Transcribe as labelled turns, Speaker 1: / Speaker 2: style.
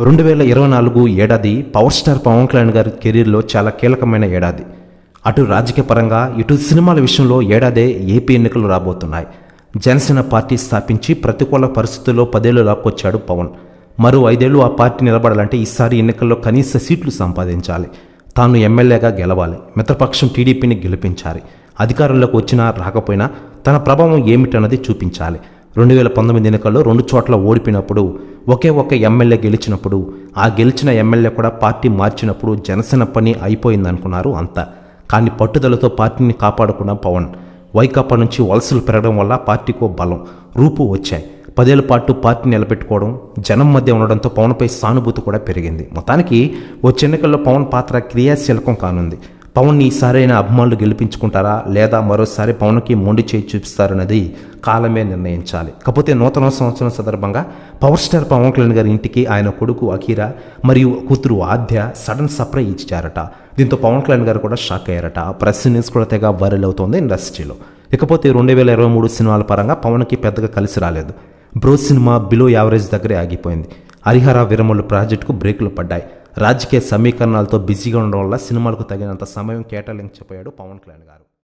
Speaker 1: రెండు వేల ఇరవై నాలుగు ఏడాది పవర్ స్టార్ పవన్ కళ్యాణ్ గారి కెరీర్లో చాలా కీలకమైన ఏడాది. అటు రాజకీయ పరంగా ఇటు సినిమాల విషయంలో ఏడాదే ఏపీ ఎన్నికలు రాబోతున్నాయి. జనసేన పార్టీ స్థాపించి ప్రతికూల పరిస్థితుల్లో పదేళ్ళు లాక్కొచ్చాడు పవన్. మరో ఐదేళ్ళు ఆ పార్టీ నిలబడాలంటే ఈసారి ఎన్నికల్లో కనీస సీట్లు సంపాదించాలి. తాను ఎమ్మెల్యేగా గెలవాలి. మిత్రపక్షం టీడీపీని గెలిపించాలి. అధికారంలోకి వచ్చినా రాకపోయినా తన ప్రభావం ఏమిటన్నది చూపించాలి. రెండు వేల పంతొమ్మిది ఎన్నికల్లో రెండు చోట్ల ఓడిపోయినప్పుడు ఒకే ఒక ఎమ్మెల్యే గెలిచినప్పుడు ఆ గెలిచిన ఎమ్మెల్యే కూడా పార్టీ మార్చినప్పుడు జనసేన పని అయిపోయిందనుకున్నారు అంతా. కానీ పట్టుదలతో పార్టీని కాపాడుకున్న పవన్ వైకాపా నుంచి వలసలు పెరగడం వల్ల పార్టీకో బలం రూపు వచ్చాయి. పదేళ్ళ పాటు పార్టీ నిలబెట్టుకోవడం జనం మధ్య ఉండడంతో పవన్పై సానుభూతి కూడా పెరిగింది. మొత్తానికి వచ్చే ఎన్నికల్లో పవన్ పాత్ర క్రియాశీలకం కానుంది. పవన్ని ఈసారైన అభిమానులు గెలిపించుకుంటారా? లేదా మరోసారి పవన్కి మొండి చేయి చూపిస్తారన్నది కాలమే నిర్ణయించాలి. కాకపోతే నూతన సంవత్సరం సందర్భంగా పవర్ స్టార్ పవన్ కళ్యాణ్ గారి ఇంటికి ఆయన కొడుకు అఖీరా మరియు కూతురు ఆద్య సడన్ సర్ప్రైజ్ ఇచ్చారట. దీంతో పవన్ కళ్యాణ్ గారు కూడా షాక్ అయ్యారట. ప్రెస్ న్యూస్ కూడా తెగ వైరల్ అవుతోంది ఇండస్ట్రీలో. ఇకపోతే రెండు వేల ఇరవై మూడు సినిమాల పరంగా పవన్కి పెద్దగా కలిసి రాలేదు. బ్రో సినిమా బిలో యావరేజ్ దగ్గరే ఆగిపోయింది. హరిహర విరమలు ప్రాజెక్టుకు బ్రేకులు పడ్డాయి. రాజకీయ సమీకరణాలతో బిజీగా ఉండడం వల్ల సినిమాలకు తగినంత సమయం కేటాయించపోయాడు పవన్ కళ్యాణ్ గారు.